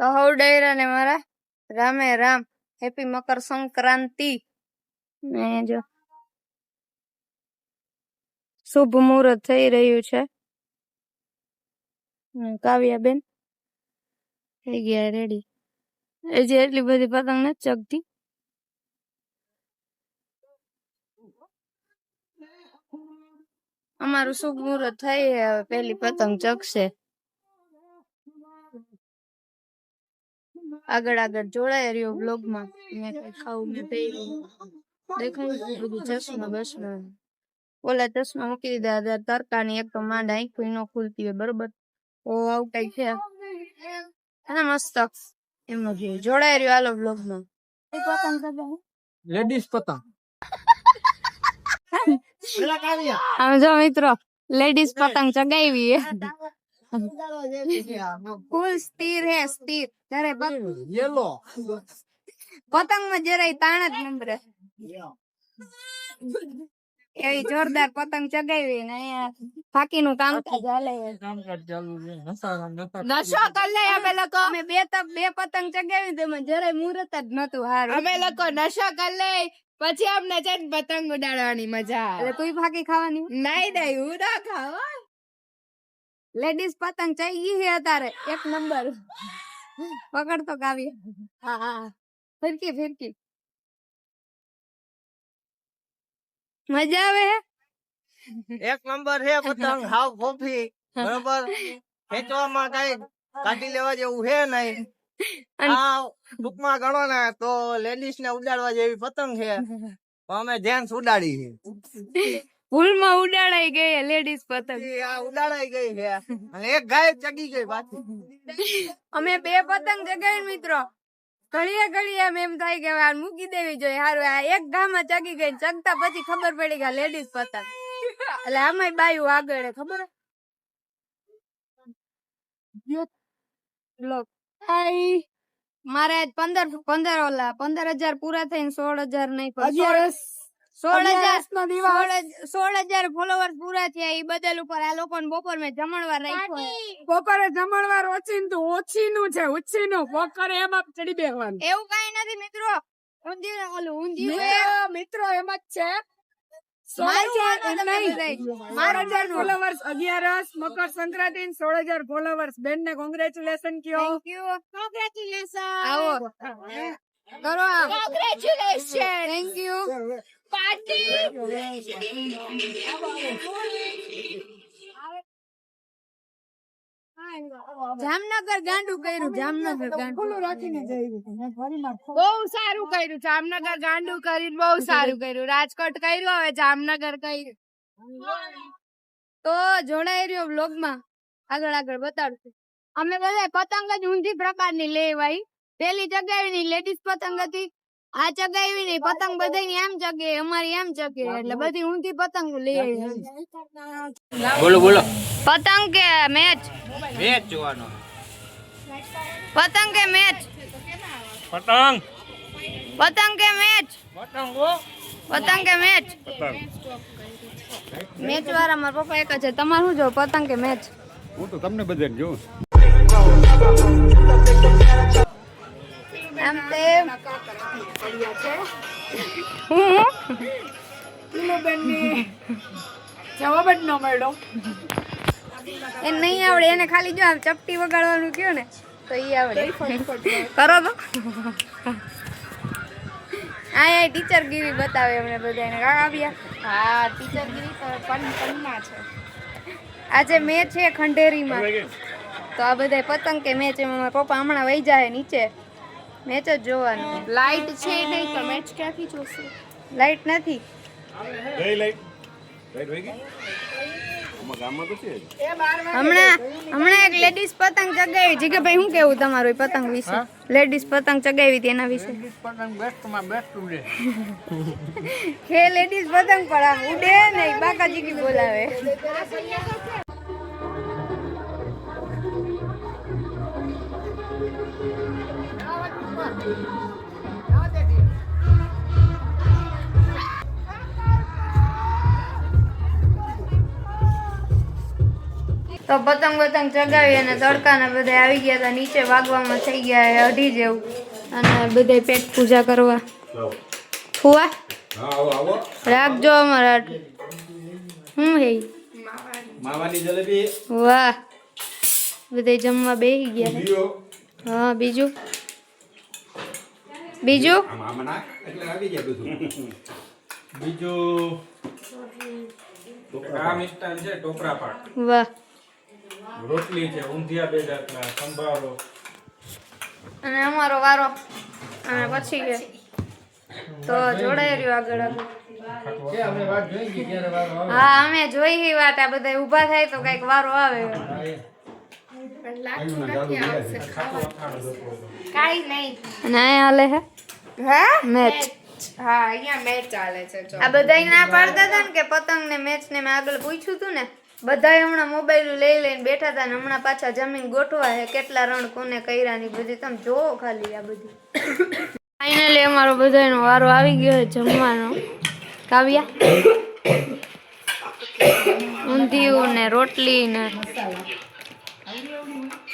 તો હવ ડાયરા ને મારા. રામે રામ, હેપી મકર સંક્રાંતિ. ને જો. શુભ મુહૂર્ત થઈ રહ્યું છે. કાવ્યા બેન થઈ ગયા રેડી હજી એટલી બધી પતંગ નથી ચગતી. અમારું શુભ મુહૂર્ત થઈ, હવે પેલી પતંગ ચગશે. આગળ આગળ જોડાય રહ્યો બ્લોગમાં મેં કઈ ખાવું મેં પહેર્યું દેખાય બધું ચશ્મા બસમાં ઓલા ચશ્મા મૂકી દીધા હતા. તરકાની એક તો માંડ આંખું ન ખુલતી હોય બરોબર? ઓ આવું કઈ છે? અને મસ્ત. એમનો જ જોડાય રહ્યો આલો બ્લોગમાં લેડીઝ પતંગ. આમ જો મિત્રો લેડીઝ પતંગ ચગાવી ફૂલ સ્થિર હે સ્થિર જ્યારે યેલો. પતંગમાં જરાય તાણ જ નંબરે એવી જોરદાર પતંગ ચગાવી ને અહીંયા ફાકી નું કામ ચાલુ નશો કરી લે અમે લોકો. અમે બે તપ બે પતંગ ચગાવી તેમાં જરાય મુહૂર્ત જ નતું હારું. અમે લોકો નશો કરી લે પછી અમને છે પતંગ ઉડાડવાની મજા. આવે એટલે તું ફાકી ખાવાની? નહીં નહીં હું ના ખાવ. લેડીઝ પતંગ ચાઈ હે અત્યારે એક નંબર. પકડ તો કાવી હા હા. ફિરકી ફિરકી. મજા આવે એક નંબર છે પતંગ હાવ કોફી બરોબર? ખેંચવામાં કઈ કાઢી લેવા જેવું છે નહીં. આ ટૂંકમાં ગણો ને તો લેડીઝ ને ઉડાડવા જેવી પતંગ છે અમે જેન્ટ્સ ઉડાડી છે ભૂલમાં ઉડાડાઈ ગઈ લેડીઝ પતંગ. ઉડાડાઈ ગઈ છે અને એક ગાય ચગી ગઈ પાછી. અમે બે પતંગ જગાવી મિત્રો. ઘડીએ ઘડીએ એમ એમ થાય કે આ મૂકી દેવી જોઈએ. હારું આ એક ગામમાં ચગી ગઈ ચગતા પછી ખબર પડી કે લેડીઝ પતંગ. એટલે આમાંય બાયું આગળ ખબર. મારે પંદર પંદર ઓલા પંદર હજાર પૂરા થઈને સોળ હજાર નહીં સોળ- સોળ હજાર સોળ હજાર ફોલોવર્સ પૂરા થયા એ બદલ ઉપર આ લોકોને બપોર મેં જમણવાર રાખ્યો બપોરે જમણવાર ઓછી ઓછી નું છે ઓછી નું બપોરે એમાં ચડી બેસવાનું એવું કઈ નથી મિત્રો. ઊંધિયું ઓલું ઊંધિયું મિત્રો એમ જ છે. મારું વાળું તમે બધાય. બાર હજાર ફોલોવર્સ અગિયારસ મકર સંક્રાંતિ સોળ હજાર ફોલોવર્સ બેન ને કોંગ્રેચ્યુલેશન કયો થેન્ક યુ કોંગ્રેચ્યુલેશન કરો કોંગ્રેચ્યુલેશન થેન્ક યુ જામનગર ગાંડું કર્યું જામનગર ગાંડું. બહુ સારું કર્યું જામનગર ગાંડું કરીને બહુ સારું કર્યું. રાજકોટ કર્યું હવે જામનગર કર્યું. તો જોડાઈ રહ્યો vlog માં આગળ આગળ બતાડશું અમે બધા પતંગ જ ઊંધી પ્રકારની લેવાય પેલી જગ્યાએ લેડીઝ પતંગ હતી. આ ચગાવી નઈ પતંગ બધાની આમ ચગે અમારી આમ ચગે એટલે બધી ઊંધી પતંગ લઈ આવી. બોલો બોલો. પતંગ કે મેચ? મેચ જોવાનો. પતંગ કે મેચ? પતંગ. પતંગ કે મેચ? પતંગ પતંગ કે મેચ? મેચ વાળા મારા પપ્પા એક જ છે તમારું શું જો પતંગ કે મેચ? હું તો તમને બધાને જોઉં એમ તે હું જવાબ જ ન મળ્યો. એ નહીં આવડે એને ખાલી જો આમ ચપટી વગાડવાનું કયો ને તો ઈ આવડે. કરો તો. ટીચર ગીરી બતાવે અમને બધાને આવ્યા? હા ટીચર ગીરી તો પન પન્ના છે. આજે મેચ છે ખંડેરીમાં. તો આ બધા પતંગ કે મેચ એમાં મારા પપ્પા હમણાં વહી જાય નીચે. મેચ જ જોવાનું. લાઈટ છે નહીં તો મેચ ક્યાંથી જોશે? લાઈટ નથી. ગઈ લાઈટ લાઈટ વહી ગઈ? આમાં ગામમાં તો છે જ. હમણાં હમણાં એક લેડીઝ પતંગ ચગાવી. છે કે ભાઈ શું કેવું તમારું એ પતંગ વિશે? લેડીઝ પતંગ ચગાવી હતી એના વિશે? હે લેડીઝ પતંગ પણ આમ ઉડે નહીં બાકાજી કી બોલાવે. તો પતંગ પતંગ ચગાવી અને તડકાના બધા આવી ગયા હતા નીચે વાગવામાં થઈ ગયા અઢી જેવું. અને બધા પેટ પૂજા કરવા. ફુવા? રાખજો અમારા હું હે માવાની જલેબી. વાહ. બધા જમવા બેસી ગયા હા બીજું? બીજું? આમ આમાં નાખ. એટલે આવી જાય બધું. બીજું? આ મિષ્ટાન છે ટોપરા પાક. વાહ. રોટલી છે ઊંધિયા બે જાતના સંભારો. અને અમારો વારો. અને પછી કે. તો જોડાઈ રહ્યો આગળ હા અમે જોઈ હી વાત આ બધા ઊભા થાય તો કંઈક વારો આવે. કાઈ નહીં. હાલે હે? હે? મેચ. હા અહીંયા મેચ ચાલે છે જો. આ બધા ના પાડતા હતા ને કે પતંગ ને મેચ ને મેં આગળ પૂછ્યું હતું ને બધાય હમણાં મોબાઈલ લઈ લઈને બેઠા હતા ને હમણાં પાછા જમીન ગોઠવા હે કેટલા રણ કોને કર્યા ની બધી. તમે જોવો ખાલી આ બધી. ફાઇનલી અમારો બધાનો વારો આવી ગયો છે જમવાનો. કાવ્યા? ઊંધિયું ને રોટલી ને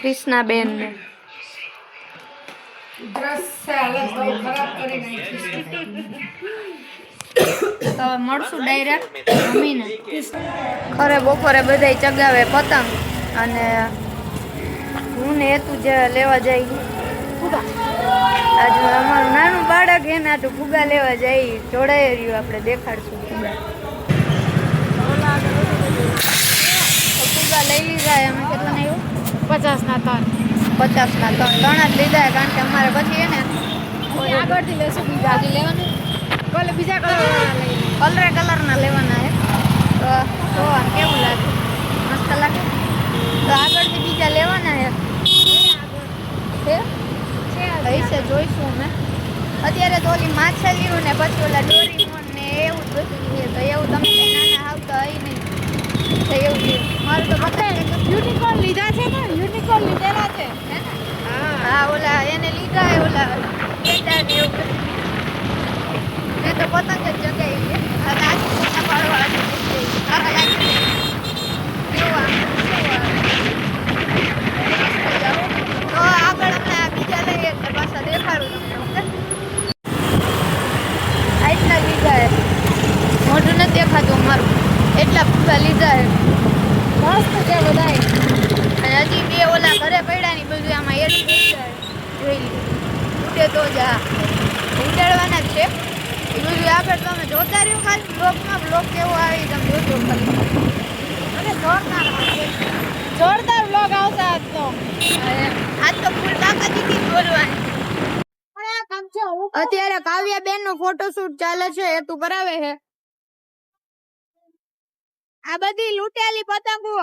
કૃષ્ણાબેન. ને તો મળશું ડાયરેક્ટ મમ્મીને ખરે બપોરે બધાય ચગાવે પતંગ અને હું ને હેતુ જે લેવા જાય આજે અમારું નાનું બાળક એના તો ફુગા લેવા જાય જોડાઈ રહ્યું આપણે દેખાડશું ફુગા. ફુગા લઈ લીધા અમે કેટલા ને આવ્યું પચાસ ના ત્રણ. પચાસ ના ત્રણ. ત્રણ જ લીધા કારણ કે અમારે પછી એને આગળથી લેશું બીજા આજે લેવાનું. ભલે બીજા કલર લઈ કલરે કલરના લેવાના છે. તો જોવા કેવું લાગે? મસ્ત લાગે? તો આગળથી બીજા લેવાના છે. છે જોઈશું અમે. અત્યારે તો ઓલી માછલીઓ ને પછી ઓલા ડોરીમોન ને એવું જ બધું તો એવું તમે નાના આવતા હોય નહીં. તો એવું મારું તો યુનિકોર્ન લીધા છે ને? યુનિકોર્ન લીધેલા છે. હા ઓલા એને લીધા એ ઓલા પેટા ને એવું એ તો પતંગ જ જગાવી છે. આજ ફોટા પાડવા કેવું આમ, કેવું આમ. તો આગળ હમણાં બીજા લઈએ એટલે પાછા દેખાડું તમને ઓકે આટલા લીધા હે મોઢું નથી દેખાતું મારું એટલા ફૂગા લીધા હે મસ્ત છે બધાય અને હજી બે ઓલા ઘરે પડ્યા ની બધું આમાં એડી થઈ જાય જોઈ ઉડે તો જ છે. એ બધું આગળ તમે જોતા રહ્યો ખાલી બ્લોગમાં બ્લોગ કેવો આવી તમે જોજો ખાલી. અને જોરદાર. જોરદાર વ્લોગ આવશે આજ તો. આજ તો ફૂલ તાકાત હતી બોલવાની અત્યારે કાવ્યા બેન નો ફોટોશૂટ ચાલે છે એ તું કરાવે છે. આ બધી લૂંટેલી પતંગો.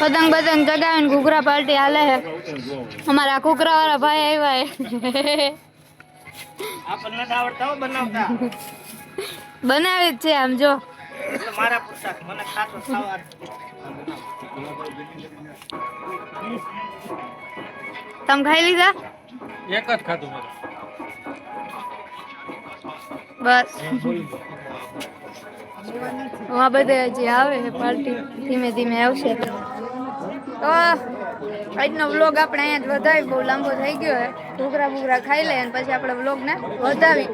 પતંગ પતંગ ચગાવીને કુકરા પાર્ટી હાલે છે અમારા કુકરા વાળા ભાઈ આવ્યા હે. આપણને આવડતા હો બનાવતા. બનાવે જ છે આમ જો. મારા મને તમે ખાઈ લીધા? એક જ ખાધું બસ. આ બધે જે આવે છે પાર્ટી ધીમે ધીમે આવશે. તો આજનો વ્લોગ આપણે અહીંયા જ વધાવી બહુ લાંબો થઈ ગયો હે ઘૂઘરા બુઘરા ખાઈ લે અને પછી આપણે વ્લોગને વધાવી.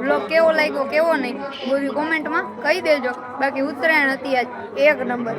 વ્લોગ કેવો લાગ્યો કેવો નહીં બધું કોમેન્ટમાં કહી દેજો. બાકી ઉત્તરાયણ હતી આજ એક નંબર.